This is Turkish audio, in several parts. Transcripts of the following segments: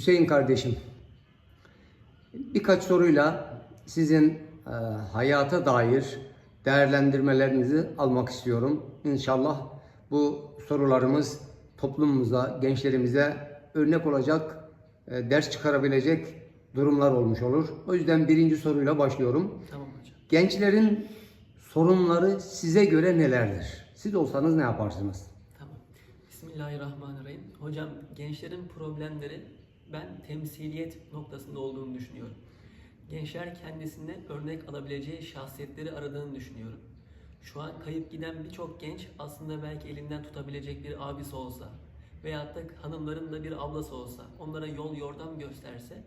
Hüseyin kardeşim, birkaç soruyla sizin e, hayata dair değerlendirmelerinizi almak istiyorum. İnşallah bu sorularımız toplumumuza, gençlerimize örnek olacak, e, ders çıkarabilecek durumlar olmuş olur. O yüzden birinci soruyla başlıyorum. Tamam hocam. Gençlerin sorunları size göre nelerdir? Siz olsanız ne yaparsınız? Tamam. Bismillahirrahmanirrahim. Hocam gençlerin problemleri ben temsiliyet noktasında olduğunu düşünüyorum. Gençler kendisine örnek alabileceği şahsiyetleri aradığını düşünüyorum. Şu an kayıp giden birçok genç aslında belki elinden tutabilecek bir abisi olsa veyahut da hanımların da bir ablası olsa, onlara yol yordam gösterse,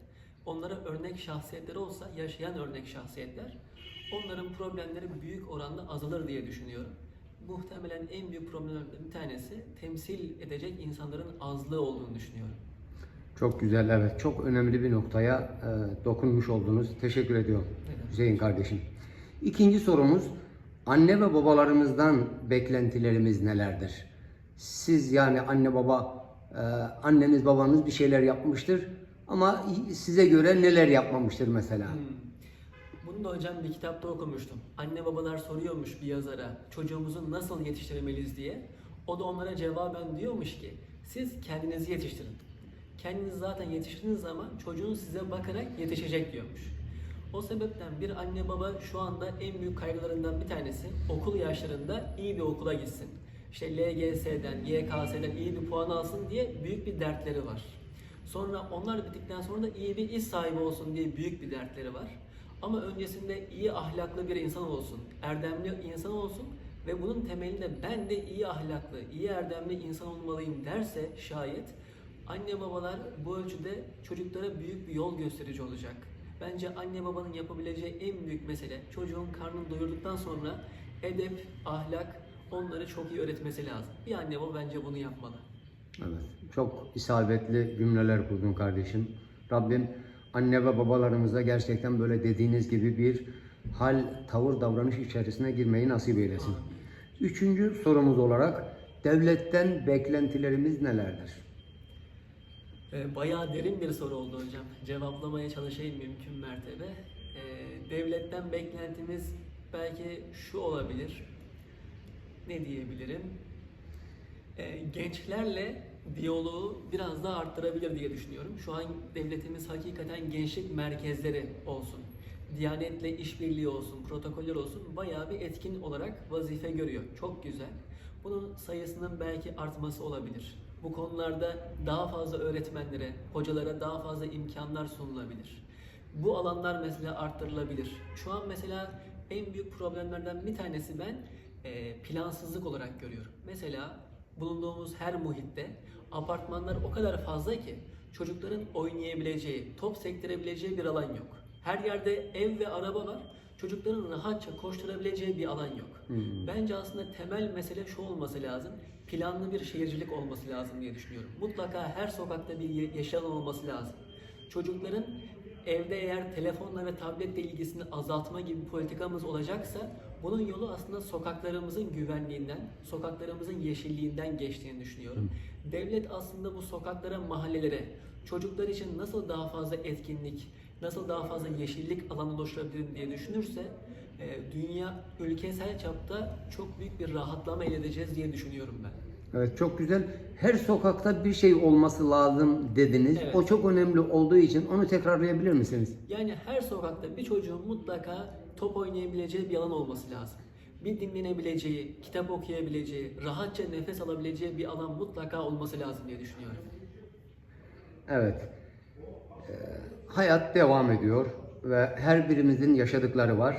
onlara örnek şahsiyetleri olsa, yaşayan örnek şahsiyetler, onların problemleri büyük oranda azalır diye düşünüyorum. Muhtemelen en büyük problemlerden bir tanesi temsil edecek insanların azlığı olduğunu düşünüyorum. Çok güzel, evet. Çok önemli bir noktaya e, dokunmuş oldunuz. Teşekkür ediyorum Evet. Hüseyin kardeşim. İkinci sorumuz, anne ve babalarımızdan beklentilerimiz nelerdir? Siz yani anne baba, e, anneniz babanız bir şeyler yapmıştır ama size göre neler yapmamıştır mesela? Hmm. Bunu da hocam bir kitapta okumuştum. Anne babalar soruyormuş bir yazara çocuğumuzu nasıl yetiştirmeliyiz diye. O da onlara cevaben diyormuş ki siz kendinizi yetiştirin. Kendinizi zaten yetiştirdiğiniz zaman çocuğunuz size bakarak yetişecek diyormuş. O sebepten bir anne baba şu anda en büyük kaygılarından bir tanesi okul yaşlarında iyi bir okula gitsin. İşte LGS'den, YKS'den iyi bir puan alsın diye büyük bir dertleri var. Sonra onlar bittikten sonra da iyi bir iş sahibi olsun diye büyük bir dertleri var. Ama öncesinde iyi ahlaklı bir insan olsun, erdemli insan olsun ve bunun temelinde ben de iyi ahlaklı, iyi erdemli insan olmalıyım derse şayet anne babalar bu ölçüde çocuklara büyük bir yol gösterici olacak. Bence anne babanın yapabileceği en büyük mesele çocuğun karnını doyurduktan sonra edep, ahlak onları çok iyi öğretmesi lazım. Bir anne baba bence bunu yapmalı. Evet, çok isabetli cümleler kurdun kardeşim. Rabbim anne ve babalarımıza gerçekten böyle dediğiniz gibi bir hal, tavır, davranış içerisine girmeyi nasip eylesin. Üçüncü sorumuz olarak devletten beklentilerimiz nelerdir? Ee, Bayağı derin bir soru oldu hocam. Cevaplamaya çalışayım mümkün mertebe. Ee, Devletten beklentimiz belki şu olabilir. Ne diyebilirim? Ee, Gençlerle diyaloğu biraz daha arttırabilir diye düşünüyorum. Şu an devletimiz hakikaten gençlik merkezleri olsun. Diyanetle işbirliği olsun, protokoller olsun bayağı bir etkin olarak vazife görüyor. Çok güzel. Bunun sayısının belki artması olabilir. Bu konularda daha fazla öğretmenlere, hocalara daha fazla imkanlar sunulabilir. Bu alanlar mesela arttırılabilir. Şu an mesela en büyük problemlerden bir tanesi ben e, plansızlık olarak görüyorum. Mesela bulunduğumuz her muhitte apartmanlar o kadar fazla ki çocukların oynayabileceği, top sektirebileceği bir alan yok. Her yerde ev ve araba var. Çocukların rahatça koşturabileceği bir alan yok. Hmm. Bence aslında temel mesele şu olması lazım. Planlı bir şehircilik olması lazım diye düşünüyorum. Mutlaka her sokakta bir ye- yeşil alan olması lazım. Çocukların evde eğer telefonla ve tabletle ilgisini azaltma gibi politikamız olacaksa bunun yolu aslında sokaklarımızın güvenliğinden, sokaklarımızın yeşilliğinden geçtiğini düşünüyorum. Devlet aslında bu sokaklara, mahallelere, çocuklar için nasıl daha fazla etkinlik, nasıl daha fazla yeşillik alanı oluşturabilirim diye düşünürse e, dünya ülkesel çapta çok büyük bir rahatlama elde edeceğiz diye düşünüyorum ben. Evet çok güzel. Her sokakta bir şey olması lazım dediniz. Evet. O çok önemli olduğu için onu tekrarlayabilir misiniz? Yani her sokakta bir çocuğun mutlaka top oynayabileceği bir alan olması lazım. Bir dinlenebileceği, kitap okuyabileceği, rahatça nefes alabileceği bir alan mutlaka olması lazım diye düşünüyorum. Evet. Ee, hayat devam ediyor ve her birimizin yaşadıkları var.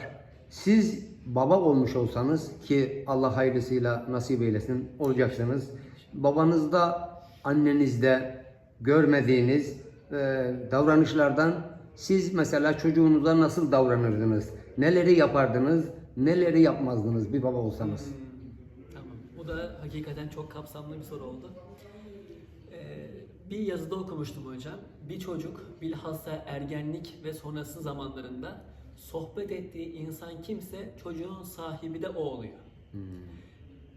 Siz baba olmuş olsanız ki Allah hayırlısıyla nasip eylesin olacaksınız. Babanızda, annenizde görmediğiniz e, davranışlardan siz mesela çocuğunuza nasıl davranırdınız? Neleri yapardınız? Neleri yapmazdınız bir baba olsanız? Hmm, Tamam. Bu da hakikaten çok kapsamlı bir soru oldu. Bir yazıda okumuştum hocam. Bir çocuk bilhassa ergenlik ve sonrası zamanlarında sohbet ettiği insan kimse çocuğun sahibi de o oluyor.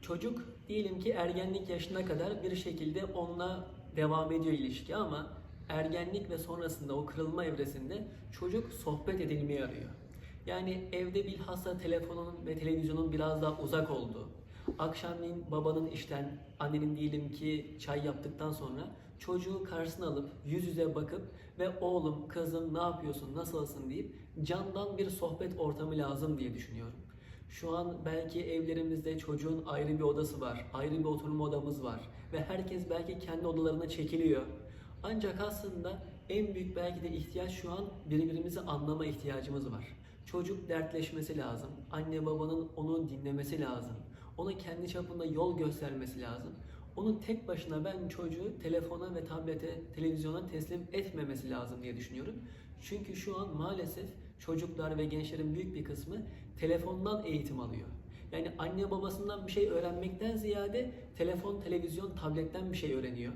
Çocuk diyelim ki ergenlik yaşına kadar bir şekilde onunla devam ediyor ilişki ama ergenlik ve sonrasında o kırılma evresinde çocuk sohbet edilmeyi arıyor. Yani evde bilhassa telefonun ve televizyonun biraz daha uzak olduğu, akşamleyin babanın işten, annenin diyelim ki çay yaptıktan sonra çocuğu karşısına alıp yüz yüze bakıp ve oğlum, kızım ne yapıyorsun, nasılsın deyip candan bir sohbet ortamı lazım diye düşünüyorum. Şu an belki evlerimizde çocuğun ayrı bir odası var, ayrı bir oturma odamız var ve herkes belki kendi odalarına çekiliyor. Ancak aslında en büyük belki de ihtiyaç şu an birbirimizi anlama ihtiyacımız var. Çocuk dertleşmesi lazım. Anne babanın onu dinlemesi lazım. Ona kendi çapında yol göstermesi lazım. Onun tek başına ben çocuğu telefona ve tablete, televizyona teslim etmemesi lazım diye düşünüyorum. Çünkü şu an maalesef çocuklar ve gençlerin büyük bir kısmı telefondan eğitim alıyor. Yani anne babasından bir şey öğrenmekten ziyade telefon, televizyon, tabletten bir şey öğreniyor.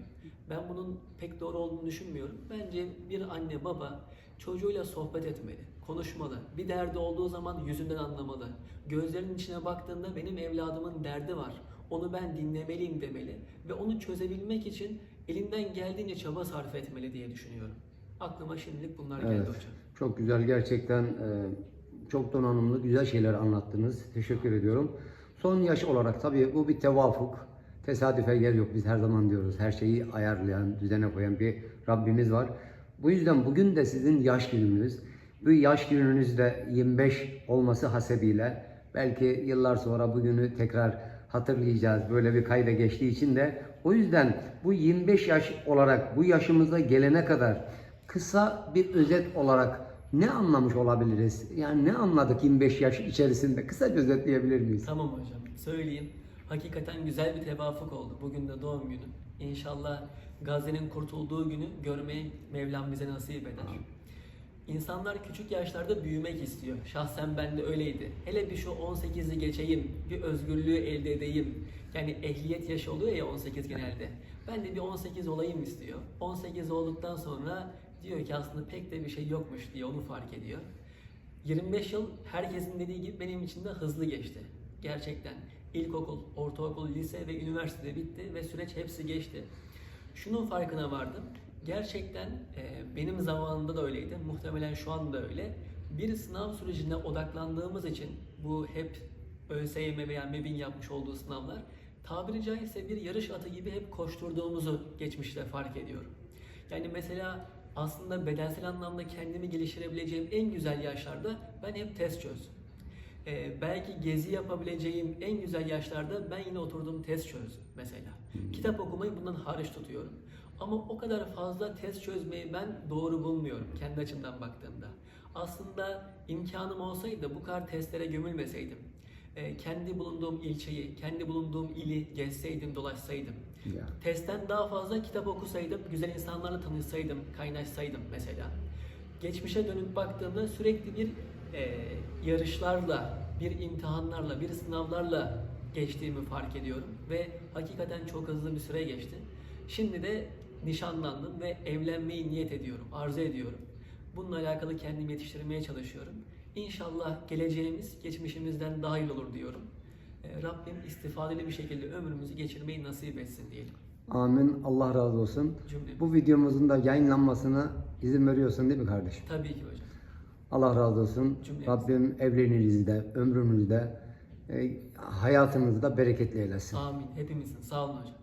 Ben bunun pek doğru olduğunu düşünmüyorum. Bence bir anne baba çocuğuyla sohbet etmeli, konuşmalı. Bir derdi olduğu zaman yüzünden anlamalı. Gözlerinin içine baktığında benim evladımın derdi var. Onu ben dinlemeliyim demeli ve onu çözebilmek için elinden geldiğince çaba sarf etmeli diye düşünüyorum. Aklıma şimdilik bunlar geldi Evet. hocam. Çok güzel gerçekten e, çok donanımlı güzel şeyler anlattınız. Teşekkür ediyorum. Son yaş olarak tabii bu bir tevafuk. Tesadüfe yer yok. Biz her zaman diyoruz. Her şeyi ayarlayan, düzene koyan bir Rabbimiz var. Bu yüzden bugün de sizin yaş gününüz. Bu yaş gününüzde 25 olması hasebiyle belki yıllar sonra bugünü tekrar hatırlayacağız. Böyle bir kayda geçtiği için de o yüzden bu 25 yaş olarak bu yaşımıza gelene kadar kısa bir özet olarak ne anlamış olabiliriz? Yani ne anladık 25 yaş içerisinde? Kısaca özetleyebilir miyiz? Tamam hocam söyleyeyim. Hakikaten güzel bir tevafuk oldu. Bugün de doğum günüm. İnşallah Gazze'nin kurtulduğu günü görmeyi Mevlam bize nasip eder. İnsanlar küçük yaşlarda büyümek istiyor. Şahsen ben de öyleydi. Hele bir şu 18'i geçeyim, bir özgürlüğü elde edeyim. Yani ehliyet yaşı oluyor ya 18 genelde. Ben de bir 18 olayım istiyor. 18 olduktan sonra diyor ki aslında pek de bir şey yokmuş diye onu fark ediyor. 25 yıl herkesin dediği gibi benim için de hızlı geçti. Gerçekten ilkokul, ortaokul, lise ve üniversite bitti ve süreç hepsi geçti. Şunun farkına vardım. Gerçekten e, benim zamanımda da öyleydi. Muhtemelen şu anda öyle. Bir sınav sürecine odaklandığımız için bu hep ÖSYM veya MEB'in yapmış olduğu sınavlar tabiri caizse bir yarış atı gibi hep koşturduğumuzu geçmişte fark ediyorum. Yani mesela aslında bedensel anlamda kendimi geliştirebileceğim en güzel yaşlarda ben hep test çözdüm. Ee, belki gezi yapabileceğim en güzel yaşlarda ben yine oturdum test çözdüm mesela. Kitap okumayı bundan hariç tutuyorum. Ama o kadar fazla test çözmeyi ben doğru bulmuyorum kendi açımdan baktığımda. Aslında imkanım olsaydı bu kadar testlere gömülmeseydim, e, kendi bulunduğum ilçeyi, kendi bulunduğum ili gezseydim, dolaşsaydım, Ya. testten daha fazla kitap okusaydım, güzel insanlarla tanışsaydım, kaynaşsaydım mesela. Geçmişe dönüp baktığımda sürekli bir e, yarışlarla, bir imtihanlarla, bir sınavlarla geçtiğimi fark ediyorum ve hakikaten çok hızlı bir süre geçti. Şimdi de nişanlandım ve evlenmeyi niyet ediyorum, arzu ediyorum. Bununla alakalı kendimi yetiştirmeye çalışıyorum. İnşallah geleceğimiz geçmişimizden daha iyi olur diyorum. E, Rabbim istifadeli bir şekilde ömrümüzü geçirmeyi nasip etsin diyelim. Amin. Allah razı olsun. Cümle. Bu videomuzun da yayınlanmasına izin veriyorsun değil mi kardeşim? Tabii ki hocam. Allah razı olsun. Cümlemiz. Rabbim evlerinizde, ömrünüzde, e, hayatınızda bereketli eylesin. Amin. Hepimizin. Sağ olun hocam.